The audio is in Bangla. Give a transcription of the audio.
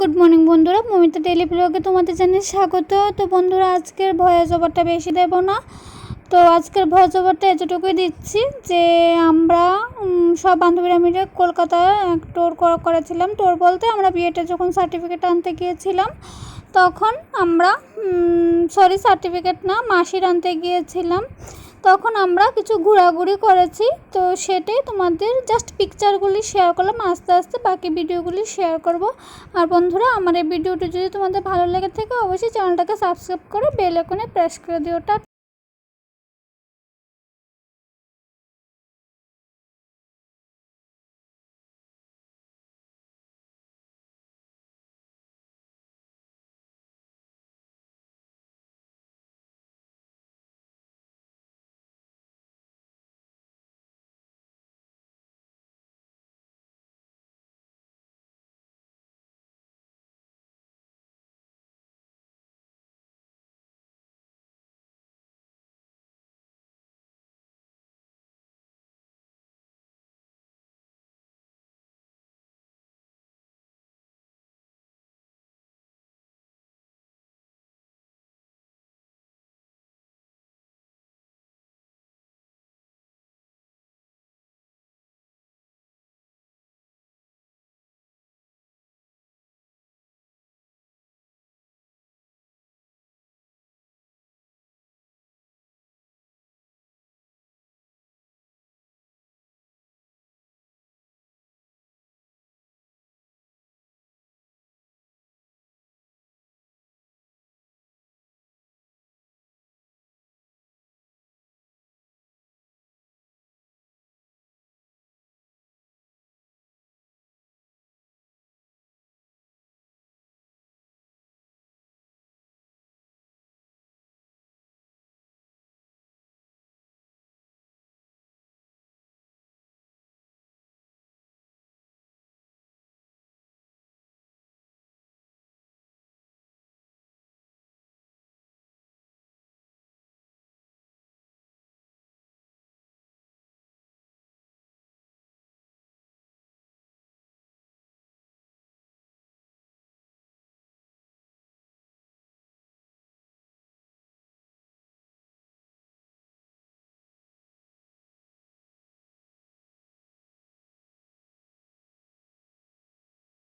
গুড মর্নিং বন্ধুরা। মমিতা ডেলি ব্লগে তোমাদের জানিয়ে স্বাগত। তো বন্ধুরা, আজকের ভয়েস ওভারটা বেশি দেব না। তো আজকের ভয়েস ওভারটা এতটুকুই দিচ্ছি যে, আমরা সব বান্ধবীরা মিলে কলকাতায় এক টোর করেছিলাম। টোর বলতে আমরা বিয়েটা যখন সার্টিফিকেট আনতে গিয়েছিলাম, তখন আমরা সরি সার্টিফিকেট না, মাসির আনতে গিয়েছিলাম। তখন আমরা কিছু ঘোরাঘুরি করেছি। তো সেটাই তোমাদের জাস্ট পিকচারগুলি শেয়ার করলাম। আস্তে আস্তে বাকি ভিডিওগুলি শেয়ার করব। আর বন্ধুরা, আমার এই ভিডিওটি যদি তোমাদের ভালো লেগে থাকে, অবশ্যই চ্যানেলটাকে সাবস্ক্রাইব করে বেল আইকনে প্রেস করে দিও।